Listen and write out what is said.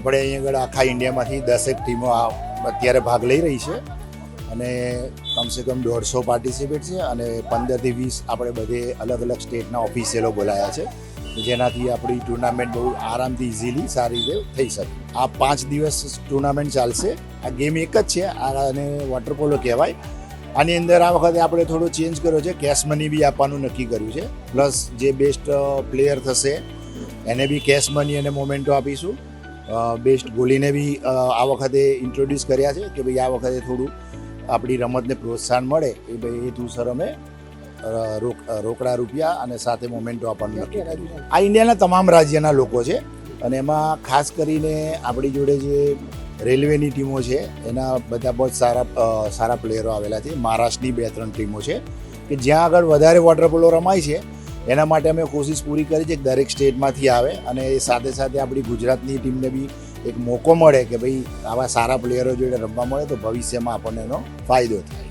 આપણે અહીં આગળ આખા ઇન્ડિયામાંથી દસેક ટીમો આ- અત્યારે ભાગ લઈ રહી છે. અને કમસે કમ દોઢસો પાર્ટિસિપેટ છે અને પંદરથી વીસ આપણે બધે અલગ અલગ સ્ટેટના ઓફિસિયલો બોલાયા છે. જેનાથી આપણી ટુર્નામેન્ટ બહુ આરામથી ઇઝીલી સારી રીતે થઈ શકે. આ પાંચ દિવસ ટુર્નામેન્ટ ચાલશે. આ ગેમ એક જ છે. આ અને વોટર પોલો કહેવાય. આની અંદર આ વખતે આપણે થોડો ચેન્જ કર્યો છે. કેશ મની બી આપવાનું નક્કી કર્યું છે. પ્લસ જે બેસ્ટ પ્લેયર થશે, એને બી કેશ મની અને મોમેન્ટો આપીશું. બેસ્ટ ગોલીને બી આ વખતે ઇન્ટ્રોડ્યુસ કર્યા છે કે ભાઈ આ વખતે થોડું આપણી રમતને પ્રોત્સાહન મળે એ ભાઈ હેતુસર અમે રોક રોકડા રૂપિયા અને સાથે મોમેન્ટો આપણને નક્કી કર્યું. આ ઇન્ડિયાના તમામ રાજ્યના લોકો છે અને એમાં ખાસ કરીને આપણી જોડે જે રેલવેની ટીમો છે એના બધા બહુ જ સારા સારા પ્લેયરો આવેલા છે. મહારાષ્ટ્રની બે ત્રણ ટીમો છે કે જ્યાં આગળ વધારે વોટર પોલો રમાય છે એના માટે અમે કોશિશ પૂરી કરી છે કે દરેક સ્ટેટમાંથી આવે અને એ સાથે સાથે આપણી ગુજરાતની ટીમને બી એક મોકો મળે કે ભાઈ આવા સારા પ્લેયરો જોડે રમવા મળે તો ભવિષ્યમાં આપણને એનો ફાયદો થાય.